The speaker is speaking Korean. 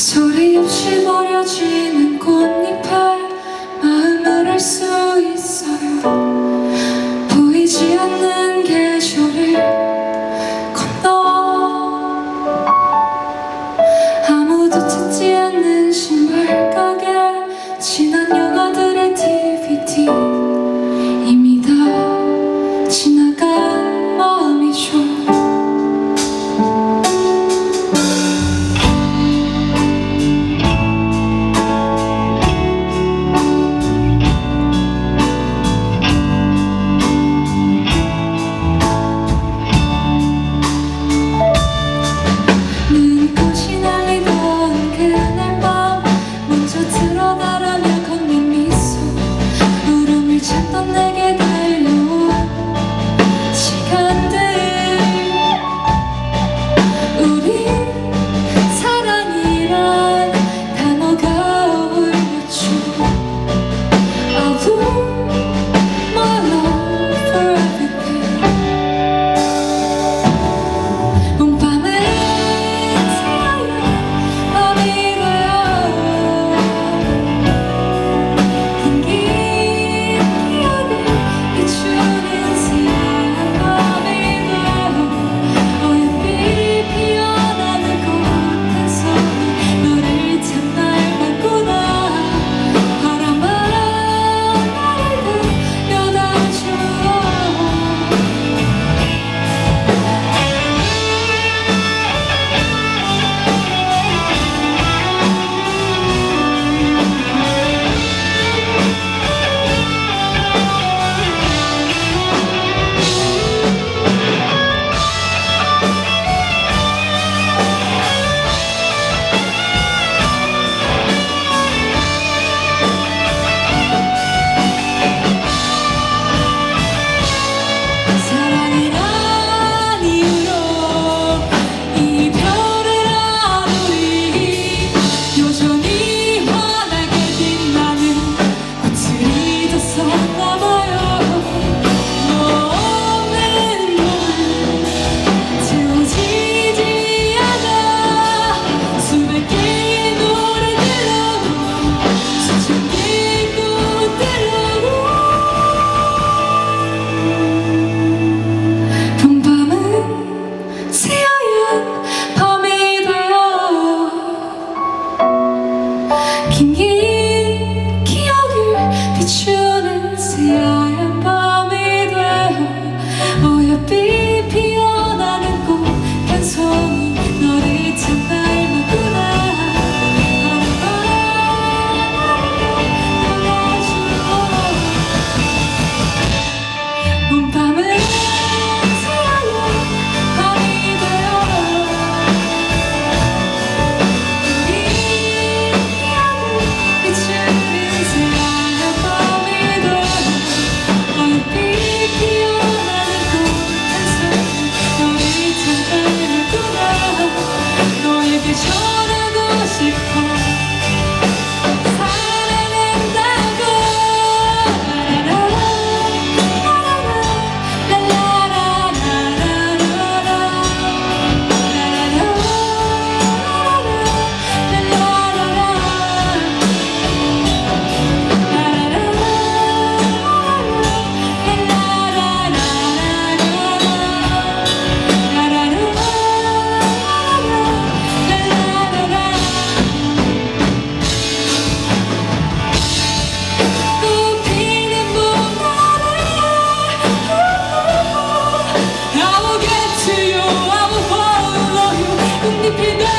소리 없이 버려지는 꽃잎에 마음을 알 수 있어요. 보이지 않는 계절을 건너. 아무도 찾지 않는 신 que.